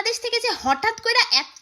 বাংলাদেশ থেকে যে হঠাৎ করে এতগুলা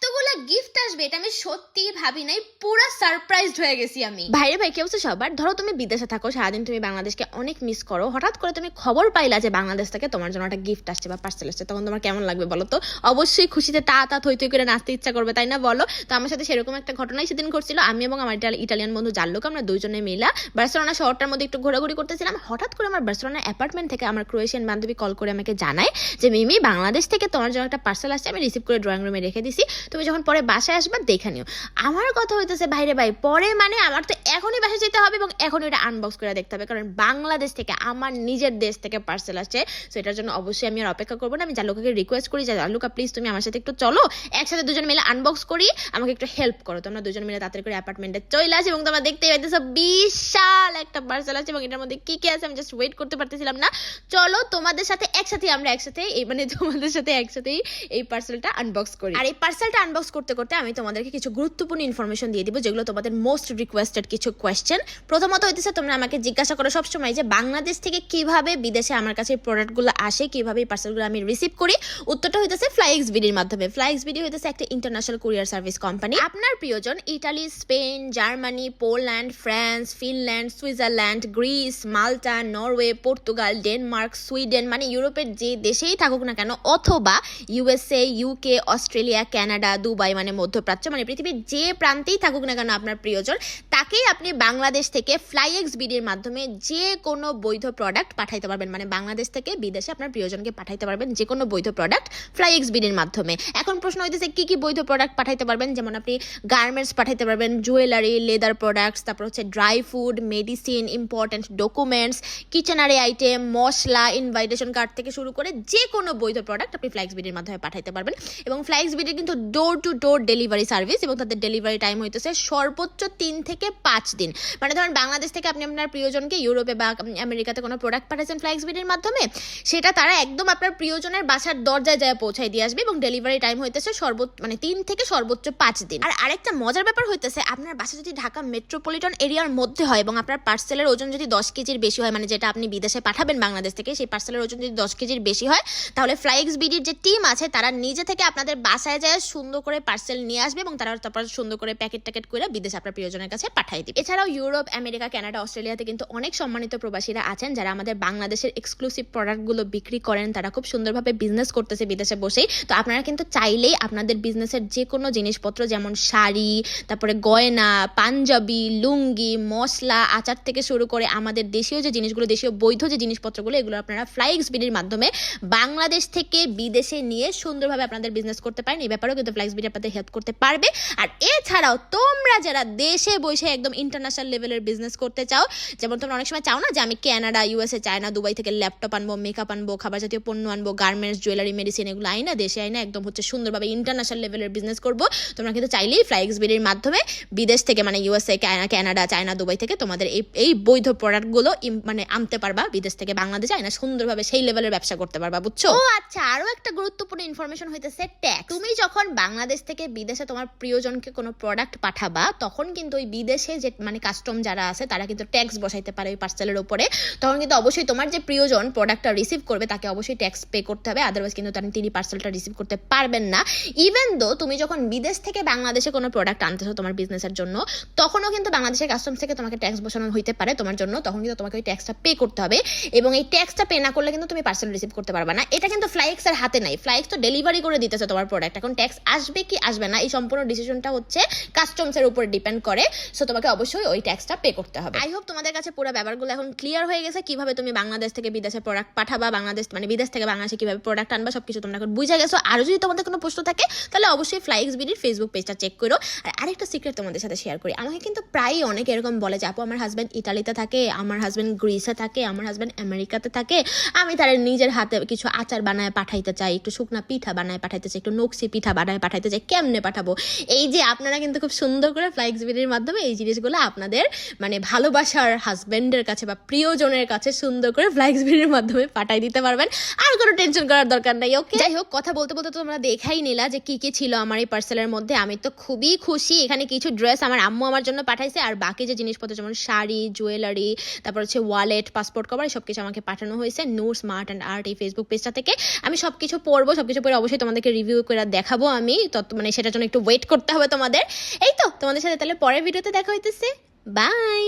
গিফট আসবে, এটা আমি সত্যি ভাবি নাই, পুরা সারপ্রাইজড হয়ে গেছি আমি। ভাইরে ভাই, কি অবস্থা সবার? ধরো তুমি বিদেশে থাকো, সারাদিন তুমি বাংলাদেশকে অনেক মিস করো, হঠাৎ করে তুমি খবর পাইলা যে বাংলাদেশ থেকে তোমার জন্য একটা গিফট আসছে বা পার্সেল আসছে, তখন তোমার কেমন লাগবে বলো তো? অবশ্যই খুশিতে তা তা থই থই করে নাচতে ইচ্ছা করবে, তাই না বলো? তো আমার সাথে সেরকম একটা ঘটনাই সেদিন ঘটছিল। আমি এবং আমার ইটালি- ইটালিয়ান বন্ধু জানলোক আমরা দুজনে মিলা বার্সেলোনা শহরটার মধ্যে একটু ঘোরাঘুরি করতেছিলাম। হঠাৎ করে আমার বার্সেলোনা অ্যাপার্টমেন্ট থেকে আমার ক্রোয়েশিয়ান বান্ধবী কল করে আমাকে জানায় যে, মিমি, বাংলাদেশ থেকে তোমার জন্য একটা পার্সেল আসছে, আমি রিসিভ করে ড্রয়িং রুমে রেখে দিছি। তুমি যখন পরে বাসায় আসবা, দেখে নিও। আমার কথা হইতেছে, ভাইরে ভাই, পরে মানে আমার তো এখনই বাসায় যেতে হবে এবং এখনই এটা আনবক্স করে দেখতে হবে। কারণ বাংলাদেশ থেকে, আমার নিজের দেশ থেকে পার্সেল আসছে। সো এটার জন্য অবশ্যই আমি আর অপেক্ষা করব না। আমি জালুকাকে রিকোয়েস্ট করি, যে জালুকা প্লিজ তুমি আমার সাথে একটু চলো। একসাথে দুজন মিলে আনবক্স করি। আমাকে একটু হেল্প করো। তোমরা দুজন মিলে তাড়াতাড়ি করে অ্যাপার্টমেন্টে চলে আসে এবং তোমরা দেখতেই পাইতেছো, বিশাল একটা পার্সেল আছে এবং এটার মধ্যে কি কি আছে আমি জাস্ট ওয়েট করতে পারতেছিলাম না। চলো, তোমাদের সাথে একসাথে আমরা একসাথে এই মানে তোমাদের সাথে একসাথেই এই পার্সেলটা আনবক্স করি। আর এই পার্সেলটা আনবক্স করতে করতে করতে আমি তোমাদেরকে কিছু গুরুত্বপূর্ণ ইনফরমেশন দিয়ে দিব, যেগুলো তোমাদের মোস্ট রিকোয়েস্টেড কিছু কোয়েশ্চেন প্রথমত হইতেছে, তোমরা আমাকে জিজ্ঞাসা করো সবসময় যে বাংলাদেশ থেকে কীভাবে বিদেশে আমার কাছে প্রোডাক্টগুলো আসে, কীভাবে এই পার্সেলগুলো আমি রিসিভ করি? উত্তরটা হইতেছে ফ্লাইক্স বিডির মাধ্যমে। ফ্লাইক্স বিডি হইতেছে একটা ইন্টারন্যাশনাল কুরিয়ার সার্ভিস কোম্পানি আপনার প্রিয়জন Italy, Spain, Germany, Poland, France, Finland, Switzerland, Greece, Malta, Norway, Portugal, Denmark, Sweden মানে ইউরোপের যে দেশেই থাকুক না কেন, অথবা USA, UK, Australia Canada Dubai মানে মধ্যপ্রাচ্য মানে পৃথিবীর যে প্রান্তেই থাকুক না কেন আপনার প্রিয়জন, তাকেই আপনি বাংলাদেশ থেকে ফ্লাইএক্স বিডির মাধ্যমে যে কোনো বৈধ প্রোডাক্ট পাঠাইতে পারবেন। মানে বাংলাদেশ থেকে বিদেশে আপনার প্রিয়জনকে পাঠাইতে পারবেন যে কোনো বৈধ প্রোডাক্ট ফ্লাইএক্স বিডির মাধ্যমে। এখন প্রশ্ন হইতেছে, কী কী বৈধ প্রোডাক্ট পাঠাইতে পারবেন? যেমন আপনি গার্মেন্টস পাঠাইতে পারবেন জুয়েলারি লেদার প্রোডাক্টস তারপর হচ্ছে dry food medicine important documents কিচেনারি item মশলা ইনভাইটেশন কার্ড থেকে শুরু করে যে কোনো বৈধ প্রোডাক্ট আপনি ফ্লাইক্স বিডির মাধ্যমে পাঠাইতে পারবেন। এবং ফ্লাইক্স বিডির কিন্তু door to door delivery service এবং তাদের ডেলিভারি টাইম হইতেছে সর্বোচ্চ তিন থেকে পাঁচ দিন। মানে ধরেন বাংলাদেশ থেকে আপনি আপনার প্রিয়জনকে ইউরোপে বা আমেরিকাতে কোনো প্রোডাক্ট পাঠাচ্ছেন ফ্লাইক্স বিডির মাধ্যমে, সেটা তারা একদম আপনার প্রিয়জনের বাসার দরজায় যায় পৌঁছায় দিয়ে আসবে এবং ডেলিভারি টাইম হইতেছে সর্বোচ্চ মানে তিন থেকে সর্বোচ্চ পাঁচ দিন। আর আরেকটা মজার ব্যাপার হইতেছে, আপনার বাসা যদি ঢাকা মেট্রোপলিটন এরিয়ার মধ্যে হয় এবং আপনার পার্সেলের ওজন যদি দশ কেজির বেশি হয় মানে যেটা আপনি বিদেশে পাঠাবেন বাংলাদেশ থেকে, সেই পার্সেলের ওজন যদি দশ কেজির বেশি হয়, তাহলে ফ্লাইক্স বিডির যে টিম আছে, তারা নিজে থেকে আপনাদের বাসায় যায় সুন্দর করে পার্সেল নিয়ে আসবে এবং তারা তারপর সুন্দর করে প্যাকেট ট্যাকেট করে বিদেশে আপনার প্রিয়জনের কাছে পাঠিয়ে দিবে। এছাড়াও ইউরোপ, আমেরিকা, কানাডা, অস্ট্রেলিয়াতে কিন্তু অনেক সম্মানিত প্রবাসীরা আছেন যারা আমাদের বাংলাদেশের এক্সক্লুসিভ প্রোডাক্টগুলো বিক্রি করেন। তারা খুব সুন্দরভাবে বিজনেস করতেছে বিদেশে বসেই। তো আপনারা কিন্তু চাইলেই আপনাদের বিজনেসের যে কোনো জিনিসপত্র যেমন শাড়ি, তারপরে গয়না, পাঞ্জাবি, লুঙ্গি, মশলা, আচার থেকে শুরু করে আমাদের দেশীয় যে জিনিসগুলো, দেশীয় বৈধ যে জিনিসপত্রগুলো, এগুলো আপনারা ফ্লাইক্স বিডির মাধ্যমে বাংলাদেশ থেকে বিদেশে নিয়ে সুন্দরভাবে আপনাদের বিজনেস করতে পারেন। এই ব্যাপারেও কিন্তু ফ্লাইক্স বিডি আপনাদের হেল্প করতে পারবে। আর এছাড়াও তোমরা যারা দেশে বসে একদম ইন্টারন্যাশনাল লেভেলের বিজনেস করতে চাও যেমন তোমরা অনেক সময় চাও না যে আমি কানাডা ইউএসএ চায়না দুবাই থেকে ল্যাপটপ আনব মেকআপ আনব খাবার জাতীয় পণ্য আনব গার্মেন্টস জুয়েলারি মেডিসিন এগুলো আইনা দেশে আইনা একদম হচ্ছে সুন্দরভাবে ইন্টারন্যাশনাল লেভেলের বিজনেস করব। তোমরা কিন্তু চাইলেই ফ্লাইক্স বিডির মাধ্যমে বিদেশ থেকে মানে ইউএসএ কানাডা চায়না দুবাই থেকে তোমাদের এই এই বৈধ প্রোডাক্টগুলো মানে আনতে পারবা বিদেশ থেকে বাংলাদেশে আইনা সুন্দরভাবে সেই লেভেলের ব্যবসা করতে পারবা বুঝছ? ও আচ্ছা আরও একটা গুরুত্বপূর্ণ ইনফরমেশন হইতেছে ট্যাক্স তুমি যখন বাংলাদেশ থেকে বিদেশে তোমার প্রিয়জনকে কোনো প্রোডাক্ট পাঠাবা, তখন কিন্তু ওই বিদেশে যে মানে কাস্টম যারা আছে, তারা কিন্তু ট্যাক্স বসাইতে পারে ওই পার্সেলের উপরে। তখন কিন্তু অবশ্যই তোমার যে প্রিয়জন প্রোডাক্টটা রিসিভ করবে, তাকে অবশ্যই ট্যাক্স পে করতে হবে আদারওয়াইজ কিন্তু তার তিনি পার্সেলটা রিসিভ করতে পারবেন না। ইভেন দো তুমি যখন বিদেশ থেকে বাংলাদেশে কোনো প্রোডাক্ট আনতেছো তোমার বিজনেসের জন্য, তখনও কিন্তু বাংলাদেশের কাস্টমস থেকে তোমাকে ট্যাক্স বসানো হইতে পারে তোমার জন্য, তখন কিন্তু তোমাকে ওই ট্যাক্সটা পে করতে হবে। এবং এই ট্যাক্সটা পে না করলে কিন্তু তুমি পার্সেল রিসিভ করতে পারবে না। এটা কিন্তু ফ্লাইক্সের হাতে নাই। ফ্লাইক্স তো ডেলিভারি করে দিতেছে তোমার প্রোডাক্ট এখন ট্যাক্স আসবে কি আসবে না, এই সম্পূর্ণ ডিসিশনটা হচ্ছে কাস্টমসের উপর ডিপেন্ড করে। সো তোমাকে অবশ্যই ওই ট্যাক্সটা পে করতে হবে। আই হোপ তোমাদের কাছে পুরো ব্যাপারগুলো এখন ক্লিয়ার হয়ে গেছে, কীভাবে তুমি বাংলাদেশ থেকে বিদেশে প্রোডাক্ট পাঠাবা, বাংলাদেশ মানে বিদেশ থেকে বাংলাদেশে কীভাবে প্রোডাক্ট আনবা, সবকিছু তোমরা এখন বুঝে গেছো। আর যদি তোমাদের কোনো প্রশ্ন থাকে, তাহলে অবশ্যই ফ্লাইক্স বিডির ফেসবুক পেজটা চেক করো। আর আরেকটা সিক্রেট তোমাদের সাথে শেয়ার করি। আমাকে কিন্তু প্রায়ই অনেক এরকম বলে যে, আপু, আমার হাজব্যান্ড ইটালিতে থাকে, আমার হাজব্যান্ড গ্রিসে থাকে, আমার হাজব্যান্ড আমেরিকাতে থাকে। আমি তার নিজের হাতে কিছু আচার বানায় পাঠাইতে চাই, একটু শুকনা পিঠা বানায় পাঠাইতে চাই, একটু নকশি পিঠা বানায় পাঠাইতে চাই। কেমনে পাঠাবো? এই যে আপনারা কিন্তু খুব সুন্দর করে ফ্লাইক্সবিডির মাধ্যমে এই জিনিসগুলো আপনাদের মানে ভালোবাসার হাজবেন্ডের কাছে বা প্রিয়জনের কাছে সুন্দর করে ফ্লাইক্সবিডির মাধ্যমে পাঠাই দিতে পারবেন। আর কোনো টেনশন করার দরকার নাই ওকে যাই হোক, কথা বলতে বলতে তো তোমরা দেখাই নিলা যে কি কি ছিল আমার এই পার্সেলের মধ্যে। আমি তো খুবই খুশি, এখানে কিছু ড্রেস আমার আম্মু আমার জন্য পাঠাইছে, আর বাকি যে জিনিসপত্র যেমন শাড়ি জুয়েলারি তারপর হচ্ছে ওয়ালেট পাসপোর্ট কভার সব কিছু আমাকে পাঠানো হয়েছে। নূর স্মার্ট অ্যান্ড আর্ট এই ফেসবুক পেজটা থেকে। আমি সব কিছু পড়ব সব কিছু পরে অবশ্যই তোমাদেরকে রিভিউ করে দেখাবো আমি। তত মানে সেটার জন্য একটু ওয়েট করতে হবে তোমাদের। এই তো, তোমাদের সাথে তাহলে পরের ভিডিওতে দেখা হইতেছে। বাই